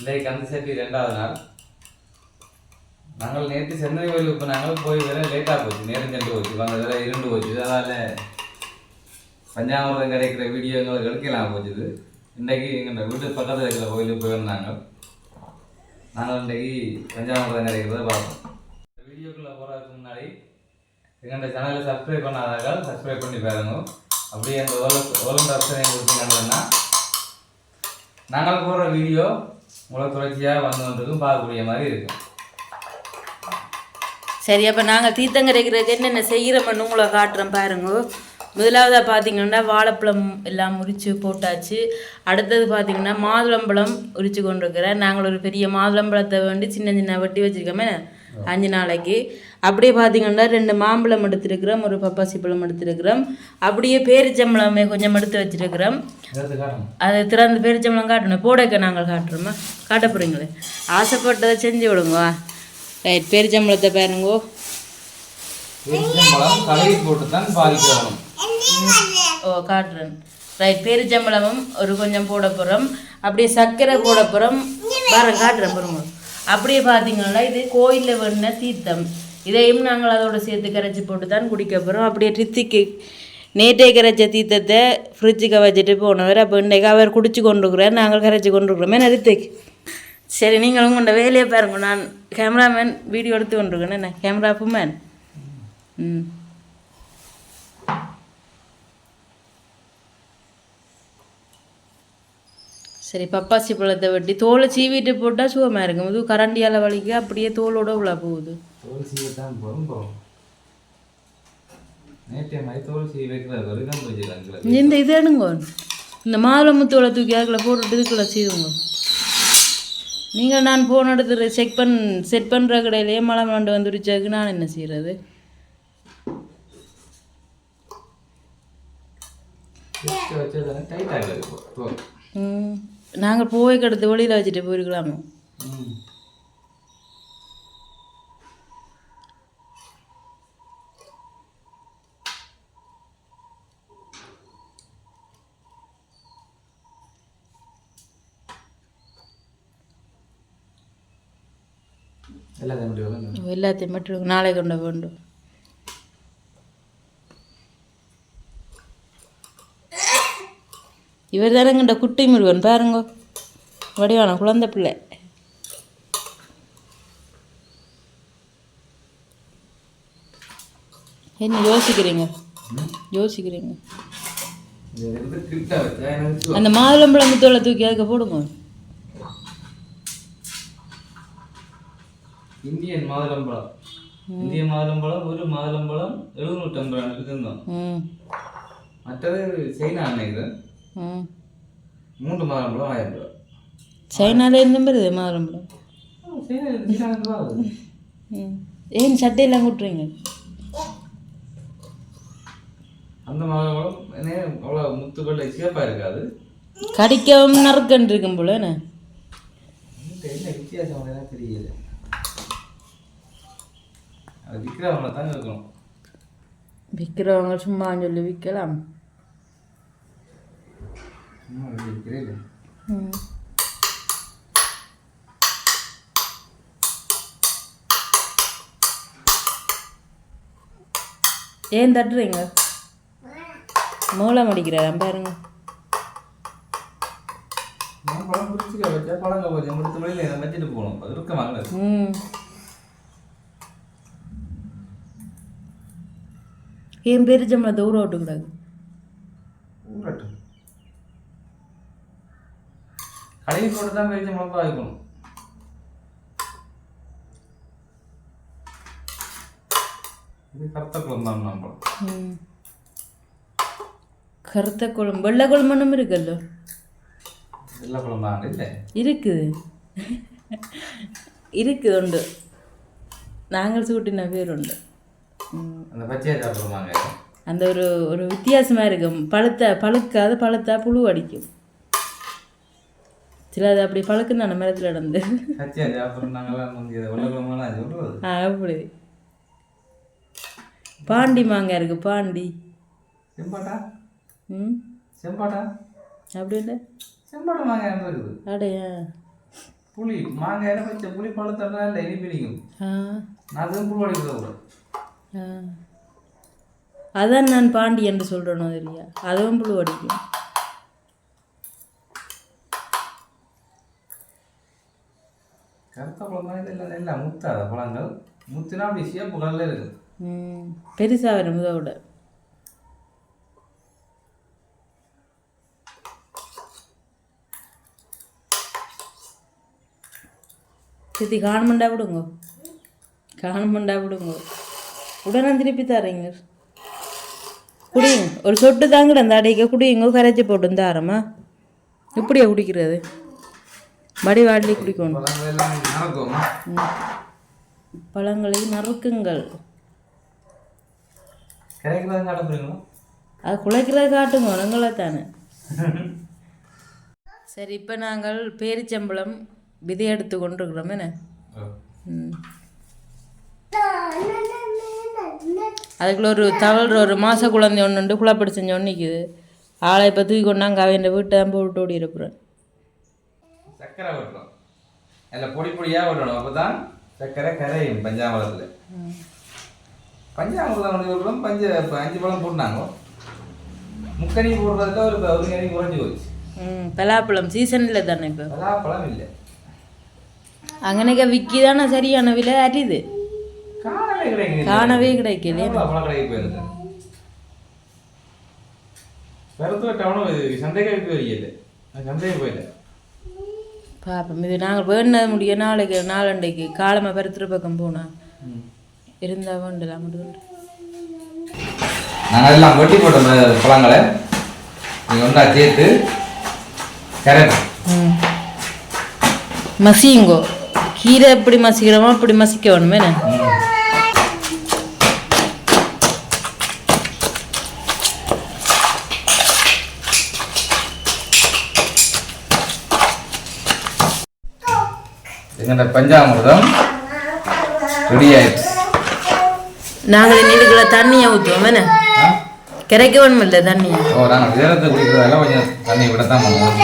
இன்றைக்கு கந்து சேர்த்தி ரெண்டாவது நாள். நாங்கள் நேற்று சென்னை கோயிலுக்கு இப்போ நாங்கள் போய் வேற லேட்டாக போச்சு நேரம் சென்று போச்சு வந்த வேற இருண்டு போச்சு. அதனால் பஞ்சாமிரதம் கிடைக்கிற வீடியோ எங்களுக்கு எடுக்கலாம் போச்சுது. இன்றைக்கு எங்கள் வீட்டு பக்கத்தில் இருக்கிற கோயிலுக்கு போயிருந்தாங்க நாங்கள் இன்றைக்கு பஞ்சாமிரதம் கிடைக்கிறத பார்ப்போம் வீடியோக்குள்ளே போகிறதுக்கு முன்னாடி எங்கள் சேனலை சப்ஸ்கிரைப் பண்ணாதாங்க சப்ஸ்கிரைப் பண்ணி பாருங்க. அப்படியே அந்த ஓல ஓலம் பிரச்சனை கொடுத்தீங்கன்னா நாங்கள் போடுற வீடியோ உங்களுக்கு தொடர்ச்சியாக வந்து வந்துருக்கும் பார்க்கக்கூடிய மாதிரி இருக்கும் சரி அப்போ நாங்கள் தீர்த்தங்கரைக்கிறதுக்கு என்னென்ன செய்கிறோம்னு உங்களை காட்டுறோம் பாருங்க. முதலாவதாக பார்த்தீங்கன்னா வாழைப்பழம் எல்லாம் உரித்து போட்டாச்சு. அடுத்தது பார்த்தீங்கன்னா மாதுளம்பழம் உரித்து கொண்டிருக்கிறேன். நாங்கள் ஒரு பெரிய மாதுளம்பழத்தை வேண்டி சின்ன சின்ன வெட்டி வச்சுருக்கோமே. அஞ்சு நாளைக்கு. அப்படியே பார்த்தீங்கன்னா ரெண்டு மாம்பழம் எடுத்துருக்கிறோம் ஒரு பப்பாசி பழம் எடுத்துருக்கிறோம். அப்படியே பேரிச்சம்பழமே கொஞ்சம் எடுத்து வச்சிருக்கிறோம். அதை திறந்து பேரிச்சம்பழம் காட்டணும். போடக்க நாங்கள் காட்டுறோமா? காட்ட போகிறீங்களே ஆசைப்பட்டதை செஞ்சு விடுங்க. ரைட் பேரிச்சம்பழத்தை பாருங்கோ. ஓ காட்டுறேன். ரைட் பேரிச்சம்பழமும் ஒரு கொஞ்சம் போட போகிறோம் அப்படியே சர்க்கரை போட போகிறோம் வரேன் காட்டுறேன் பாருங்க. அப்படியே பார்த்தீங்கன்னா இது கோயிலில் வேணுன தீர்த்தம். இதையும் நாங்கள் அதோட சேர்த்து கரைச்சி போட்டு தான் குடிக்க போகிறோம் அப்படியே ரித்திக்கு நேற்றே கரைச்ச தீர்த்தத்தை ஃப்ரிட்ஜுக்கு வச்சுட்டு போனவர். அப்போ இன்றைக்கு அவர் குடிச்சு கொண்டுருக்குறார். நாங்கள் கரைச்சி கொண்டுருக்குறோம். ரித்திக்? சரி நீங்கள் உங்களோட வேலையை பாருங்க. நான் கேமராமேன் வீடியோ எடுத்து கொண்டிருக்கேன். என்ன கேமரா மேன் ம். சரி பப்பாசி பழத்தை வெட்டி தோலை சீவிட்டு போட்டால் சுகமாக இருக்கும். இது கரண்டியால் வலிக்க அப்படியே தோலோட உள்ள போகுது. தோல் சீவை தான் வரும் போகும் நேற்றைய மாதிரி தோல் சீவி வைக்கிற வரைக்கும் வச்சுருக்காங்க இந்த இது எடுங்க இந்த மாதுளமுத்தோலை தூக்கி அதில் போட்டுட்டு இதுக்குள்ள சீவுங்க. நீங்கள் நான் போன இடத்துல செக் பண் செட் பண்ணுற கடையிலேயே மழை மாண்டு வந்துருச்சாக்கு நான் என்ன செய்கிறது வச்சதானே டைட் ஆகுது இப்போ தோல் ம் நாங்கள் போய் கிடத்து வெளியில் வச்சுட்டு போயிருக்கலாமோ? எல்லாத்தையும் மட்டும் நாளை கொண்டு வேண்டும் இவர் தானேங்கண்ட குட்டி முருகன் பாருங்க. வடிவான குழந்தை பிள்ளை. என்ன யோசிக்கிறீங்க? யோசிக்கிறீங்க. அந்த மாதுளம்பழம் முத்தோலை தூக்கி அதுக்கு போடுங்க. இந்தியன் மாதுளம்பழம். இந்திய மாதுளம்பழம் ஒரு மாதுளம்பழம் எழுநூற்றம்பது ரூபாய்க்கு தந்தோம் ம். மற்றது சைனா நினைக்கிறேன் மூன்று மாதுளம்பழம் ஆயிரம் ரூபாய். சைனால இருந்தும் வருது மாதுளம்பழம் சைனா சீனாவுக்கு ரூபா ஆகுது. ம். ஏன் சட்டையெல்லாம் கூட்டுறீங்க? அந்த மாதுளம்பழம் என்ன அவ்வளோ முத்துக்கள் சிவப்பாக இருக்காது. கடிக்கவும் நறுக்கன் இருக்கும் போல என்ன? வித்தியாசம் தெரியல? அது விற்கிறவங்கள தான் இருக்கணும். விற்கிறவங்க சும்மா சொல்லி விற்கலாம். ஏன் தட்டுறீங்க? மூளை முடிக்கிறாராம் பாருங்க. நான் பழம் பிடிச்சிக்க வச்சா பழங்க போச்சு முடித்த மணியில் இதை வச்சுட்டு போகணும் அது இருக்க வாங்கினது ம் ஏன் பெருச்சம்பளத்தை ஊற விட்டுக்கூடாது ஊரட்டும் கழுவி போட்டு தான் பெரிய மிளகா வைக்கணும் இது கருத்த குழம்பு தான் நம்மளும் ம். கருத்த குழம்பு வெள்ளை குழம்புன்னு இருக்குல்ல? வெள்ளை குழம்பாங்க இல்லை இருக்குது இருக்குது உண்டு. நாங்கள் சூட்டின பேர் உண்டு. அந்த ஒரு ஒரு வித்தியாசமாக இருக்கும். பழுத்த பழுக்காத பழுத்தா புழு அடிக்கும். சில அது அப்படி பழுக்குன்னு அந்த மரத்தில் நடந்து. அப்படி. பாண்டி மாங்காய் இருக்கு பாண்டி. செம்பாட்டா? ம்? செம்பாட்டா? அப்படி இல்லை? செம்பாட்டா மாங்காய் இருக்குது? அடையா. புளி மாங்காயில வச்ச புளி பழத்தா இல்லை இனிப்பு இனிக்கும் ஆ. நான் அதுவும் ஆ. அதான் நான் பாண்டி என்று சொல்கிறேனோ இல்லையா அதுவும் புழு கருத்த பழம் மாதிரி இல்லை முத்தாத பழங்கள். முத்தினா அப்படி சேப்பு கலர்ல இருக்குது. பெருசாக வரும் இதோட சித்தி காணுமெண்டா விடுங்க. காணுமெண்டா விடுங்க. உடனே திருப்பி தரீங்க. குடிங்க. ஒரு சொட்டு தாங்கட அந்த அடைக்க. குடியுங்க கரைச்சி போட்டு தாரமா இப்படியா குடிக்கிறது? மடி வாடலி குடிக்கணும். பழங்கள் நறுக்குங்கள். அது குலைக்கிறத காட்டுங்க உரங்களை தானே சரி இப்போ நாங்கள் பேரிச்சம்பழம் விதை எடுத்து கொண்டிருக்கிறோம் என்ன. அதுக்குள்ள ஒரு தவழ்ற ஒரு மாச குழந்தை ஒன்று குழப்படி செஞ்ச ஒன்று நிற்குது ஆளை இப்போ தூக்கி கொண்டாங்க அவன் வீட்டை தான் போட்டு ஓடி இருப்புறேன் சர்க்கரை விட்டுரும் அதில் பொடி பொடியாக விடணும் அப்போ தான் சர்க்கரை கரையும் பஞ்சாமிரத்தில் பஞ்சாமிரதம் ஒன்று விடுறோம் பஞ்ச இப்போ அஞ்சு பழம் போட்டாங்க. முக்கனி போடுறதுல ஒரு ஒரு கனி குறைஞ்சி போச்சு. பலாப்பழம் சீசனில் தானே இப்போ? பலாப்பழம் இல்லை. அங்கனைக்க விக்கி தானே சரியான விலை? அரியுது காணவே கிடைக்குது காணவே கிடைக்கல பழம் கடைக்கு போயிருந்தேன். பெருத்துவ டவுனும் சந்தைக்கு போய் வரையில சந்தைக்கு போயில பாப்போம் இது நாங்கள் வேணுனது முடிய நாளைக்கு நாளண்டைக்கு காலமாக பருத்துற பக்கம் போனா. இருந்தா வேண்டலாம் மட்டும் நாங்கள் எல்லாம் வெட்டி போட்ட ம- பழங்களை நீங்கள் ஒன்றா சேர்த்து கரைப்போம். மசியுங்கோ. கீரை எப்படி மசிக்கிறோமோ அப்படி மசிக்க வேணுமே என்ன? எங்கள்ட பஞ்சாமிர்தம் ரெடி ஆயிடுச்சு. நாங்கள் நீருக்குள்ள தண்ணியை ஊற்றுவோம் என்ன? கிடைக்க வேணுமில்ல தண்ணியை? ஓ நாங்கள் விதத்தை குடிக்கிறதெல்லாம் கொஞ்சம் தண்ணி விடத்தான் பண்ணுவோம்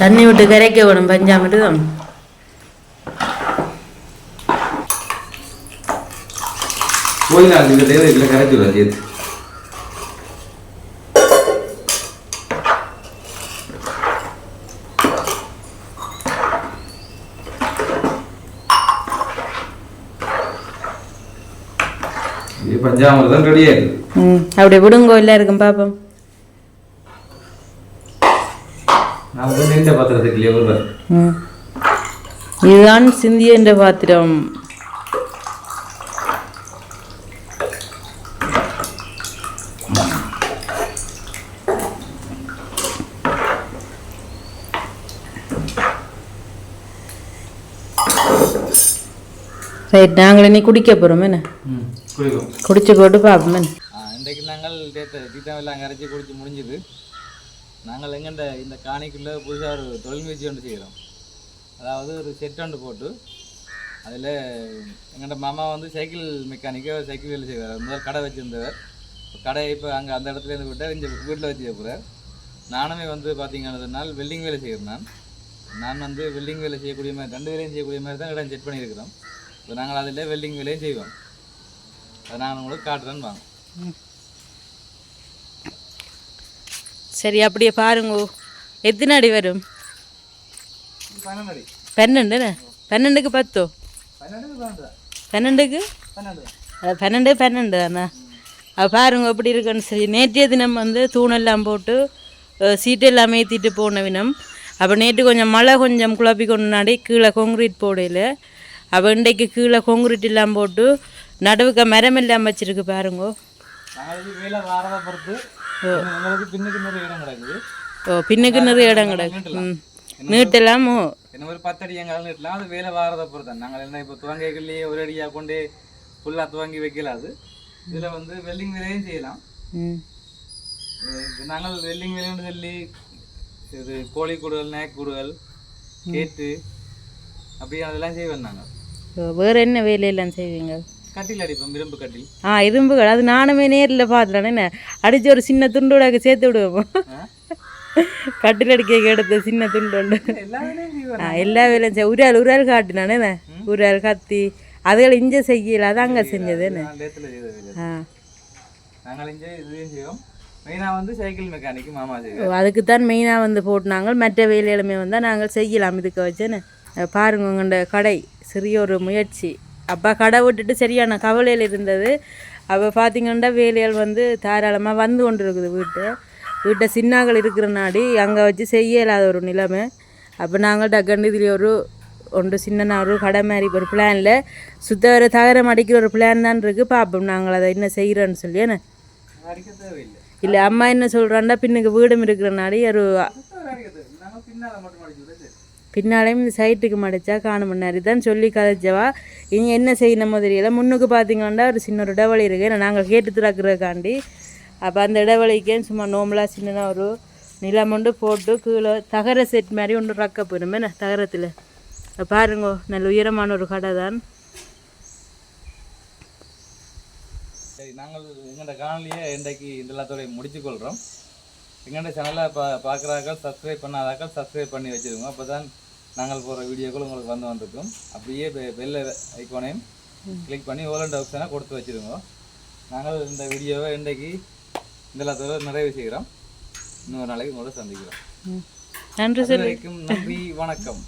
தண்ணி விட்டு கரைக்க வேணும் பஞ்சாமிர்தம். தேவை இதில் கரைச்சி விட இது பஞ்சாமிர்தம் ரெடி ஆயிடுது ம் அப்படி விடுங்கோ எல்லாருக்கும் பார்ப்போம் நான் வந்து நெஞ்ச பாத்திரத்துக்குள்ளே வருவேன் ம் இதுதான் சிந்திய என்ற பாத்திரம் ரைட் நாங்கள் இனி குடிக்க போகிறோம் என்ன குடிச்சு போட்டு பார்ப்போம் இன்றைக்கு நாங்கள் தேத்த தீட்டாவெல்லாம் கரைச்சி குடிச்சு முடிஞ்சுது. நாங்கள் எங்கண்ட இந்த காணிக்குள்ளே புதுசாக ஒரு தொழில் முயற்சி ஒன்று செய்கிறோம். அதாவது ஒரு செட் ஒன்று போட்டு அதில் எங்கள்ட மாமா வந்து சைக்கிள் மெக்கானிக்காக சைக்கிள் வேலை செய்வார். முதல் கடை வச்சுருந்தவர். இப்போ கடையை இப்போ அங்கே அந்த இடத்துல இருந்து விட்டார். இங்கே வீட்டில் வச்சு போகிறார். நானுமே வந்து பார்த்தீங்கன்னதுனால் வெல்டிங் வேலை செய்கிறேன் நான் நான் வந்து வெல்டிங் வேலை செய்யக்கூடிய மாதிரி ரெண்டு வேலையும் செய்யக்கூடிய மாதிரி தான் இடம் செட் பண்ணியிருக்கிறோம். இப்போ நாங்கள் அதில் வெல்டிங் வேலையும் செய்வோம். அதை நான் உங்களுக்கு காட்டுறேன்னு வாங்க. சரி அப்படியே பாருங்கோ. எத்தனை அடி வரும்? பன்னெண்டு பன்னெண்டுக்கு பத்தோ? பன்னெண்டு பன்னெண்டு. பன்னெண்டுக்கு? பன்னெண்டு. பன்னெண்டு தானே? அது பாருங்க எப்படி இருக்குன்னு சரி. நேற்றைய தினம் வந்து தூணெல்லாம் போட்டு சீட்டெல்லாம் ஏற்றிட்டு போன வினம் அப்போ நேற்று கொஞ்சம் மழை கொஞ்சம் குழப்பி கொண்டு நாடி கீழே கொங்க்ரீட் போடையில். அப்போ இன்றைக்கு கீழே கொங்க்ரீட் எல்லாம் போட்டு நடுவுக்க மரம் எல்லாம் வச்சிருக்கு பாருங்கோ. ஓ. பின்னுக்கு நிறைய இடம் கிடக்கு. நீட்டலாமோ. என்ன ஒரு பத்து அடி எங்காலும் நீட்டலாம். அது வேலை வாரதை பொறுத்து நாங்கள் என்ன இப்போ துவங்கைகள்லேயே ஒரு அடியாக கொண்டு ஃபுல்லாக துவங்கி வைக்கல அது. இதில் வந்து வெல்டிங் வேலையும் செய்யலாம். நாங்கள் வெல்டிங் வேலைன்னு சொல்லி இது கோழி கூடுகள் நேக் கூடுகள் கேட்டு அப்படி அதெல்லாம் செய்வோம் நாங்கள். வேறு என்ன வேலையெல்லாம் செய்வீங்க? கட்டில் அடிப்போம் இரும்பு கட்டில். ஆ இரும்புகள் அது நானுமே நேரில் பார்த்துட்டேன். என்ன? அடிச்சு ஒரு சின்ன துண்டோட சேர்த்து விடுவோம். கட்டில் அடிக்க எடுத்த சின்ன துண்டு உண்டு ஆ எல்லா வேலையும் செய் உரால் உரால் காட்டினானே என்ன? உரால் கத்தி. அதுகள் இஞ்ச செய்யல அது அங்கே செஞ்சது என்ன? ஆ. நாங்கள் இங்கே இதையும் செய்வோம். மெயினாக வந்து சைக்கிள் மெக்கானிக்கு மாமா ஓ, செய்வோம் அதுக்குத்தான் மெயினாக வந்து போட்டுனாங்க. மற்ற வேலைகளுமே வந்தால் நாங்கள் செய்யலாம். இதுக்கு வச்சுன்னு பாருங்க உங்கள்ட கடை. சிறிய ஒரு முயற்சி. அப்பா கடை விட்டுட்டு சரியான கவலையில் இருந்தது. அப்போ பார்த்தீங்கன்னா வேலைகள் வந்து தாராளமாக வந்து கொண்டு இருக்குது வீட்டு. வீட்டை சின்னாக்கள் இருக்கிற நாடி அங்கே வச்சு செய்ய இயலாத ஒரு நிலைமை. அப்போ நாங்கள் டக்குன்னு இதில் ஒரு ஒன்று சின்ன ஒரு கடை மாதிரி ஒரு பிளானில் சுத்தவரை தகரம் அடிக்கிற ஒரு பிளான் தான் இருக்குது பார்ப்போம் நாங்கள் அதை என்ன செய்கிறோன்னு சொல்லி என்ன? இல்லை அம்மா என்ன சொல்கிறாண்டா பின்னுக்கு வீடும் இருக்கிறனாடி ஒரு பின்னாலேயும் இந்த சைட்டுக்கு மடிச்சா காணும் பண்ணாரு தான் சொல்லி கதைச்சவா. இனி என்ன செய்யணும் தெரியல முன்னுக்கு பார்த்தீங்கன்னா ஒரு சின்ன ஒரு இடைவெளி இருக்குது ஏன்னா நாங்கள் கேட்டு திறக்கிறதுக்காண்டி. அப்போ அந்த இடைவெளிக்கே சும்மா நோம்பலாக சின்னதாக ஒரு நிலம் ஒன்று போட்டு கீழே தகர செட் மாதிரி ஒன்று ரக்க போயிடும் என்ன? தகரத்தில். பாருங்க நல்ல உயரமான ஒரு கடை தான். சரி நாங்கள் எங்களோட காணொலியை இன்றைக்கு இந்த எல்லாத்தோடையும் முடிச்சுக்கொள்கிறோம் எங்களோட சேனலை பா பார்க்குறாக்கள் சப்ஸ்கிரைப் பண்ணாதாக்கள் சப்ஸ்கிரைப் பண்ணி வச்சுருங்க அப்போ தான் நாங்கள் போகிற வீடியோக்கள் உங்களுக்கு வந்து வந்திருக்கும். அப்படியே பெல் ஐக்கானையும் கிளிக் பண்ணி ஓலண்ட் ஆப்ஷனை கொடுத்து வச்சுருங்க. நாங்கள் இந்த வீடியோவை இன்றைக்கு இந்த எல்லாத்தோட நிறைவு செய்கிறோம். இன்னொரு நாளைக்கு உங்களோட சந்திக்கிறோம். நன்றி நன்றி வணக்கம்.